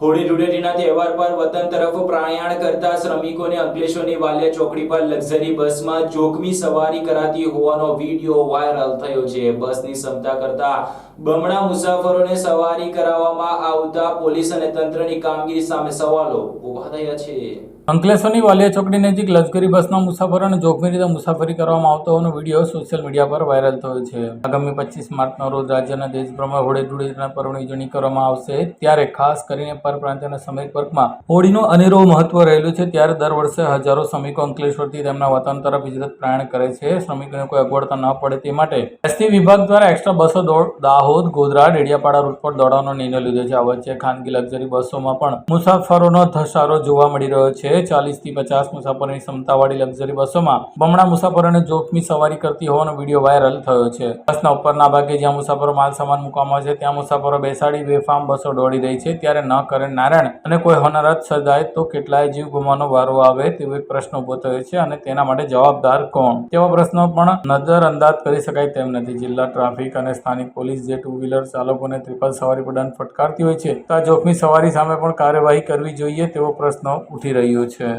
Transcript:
હોળી ધૂળેટીના તહેવાર પર વતન તરફ પ્રયાણ કરતા શ્રમિકોને અંકલેશ્વરની વાલિયા ચોકડી પર લક્ઝરી બસમાં જોખમી સવારી કરાતી હોવાનો વીડિયો વાયરલ થયો છે. બસની ક્ષમતા કરતા બમણા મુસાફરોને સવારી કરાવવામાં આવતા પોલીસ અને તંત્રની કામગીરી સામે સવાલો ઊભા થયા છે. અંકલેશ્વરની વાલિયા ચોકડી નજીક લશ્કરી બસના મુસાફરોને જોખમી રીતે મુસાફરી કરવામાં આવતો હોવાનો વીડિયો સોશિયલ મીડિયા પર વાયરલ થયો છે. આગામી પચીસ માર્ચના રોજ રાજ્યના દેશભરમાં હોળી ધૂળેટીના પર્વની ઉજવણી કરવામાં આવશે. ત્યારે ખાસ કરીને પરપ્રાંત અને શ્રમિક વર્ગમાં હોળીનું અનેરો મહત્વ રહેલું છે, ત્યારે દર વર્ષે હજારો શ્રમિકો અંકલેશ્વરથી તેમના વતન તરફ હિજરત પ્રયાણ કરે છે. શ્રમિકોને કોઈ અગવડતા ન પડે તે માટે એસટી વિભાગ દ્વારા એક્સ્ટ્રા બસો દાહોદ, ગોધરા, ડેડિયાપાડા રૂટ પર દોડવાનો નિર્ણય લીધો છે. આ વચ્ચે ખાનગી લક્ઝરી બસોમાં પણ મુસાફરોનો ધસારો જોવા મળી રહ્યો છે. ચાલીસથી પચાસ મુસાફરોની ક્ષમતાવાળી લક્ઝરી બસોમાં બમણા મુસાફરોને જોખમી સવારી કરતી હોવાનો વીડિયો વાયરલ થયો છે. બસના ઉપરના ભાગે જ્યાં મુસાફરો માલ સામાન મૂકવામાં આવે છે, ત્યાં મુસાફરો બેસાડી બેફામ બસો દોડી રહી છે. ત્યારે ન કરે નારાયણ અને કોઈ હોનારત સર્જાય તો કેટલાય જીવ ગુમાવવાનો વારો આવે તેવો એક પ્રશ્ન ઊભો થયો છે અને તેના માટે જવાબદાર કોણ? તેવા પ્રશ્નો પણ નજરઅંદાજ કરી શકાય તેમ નથી. જિલ્લા ટ્રાફિક અને સ્થાનિક પોલીસ જે ટુ વ્હીલર ચાલકોને ત્રિપલ સવારી પર ફટકારતી હોય છે, તો આ જોખમી સવારી સામે પણ કાર્યવાહી કરવી જોઈએ તેવો પ્રશ્ન ઉઠી રહ્યો છે.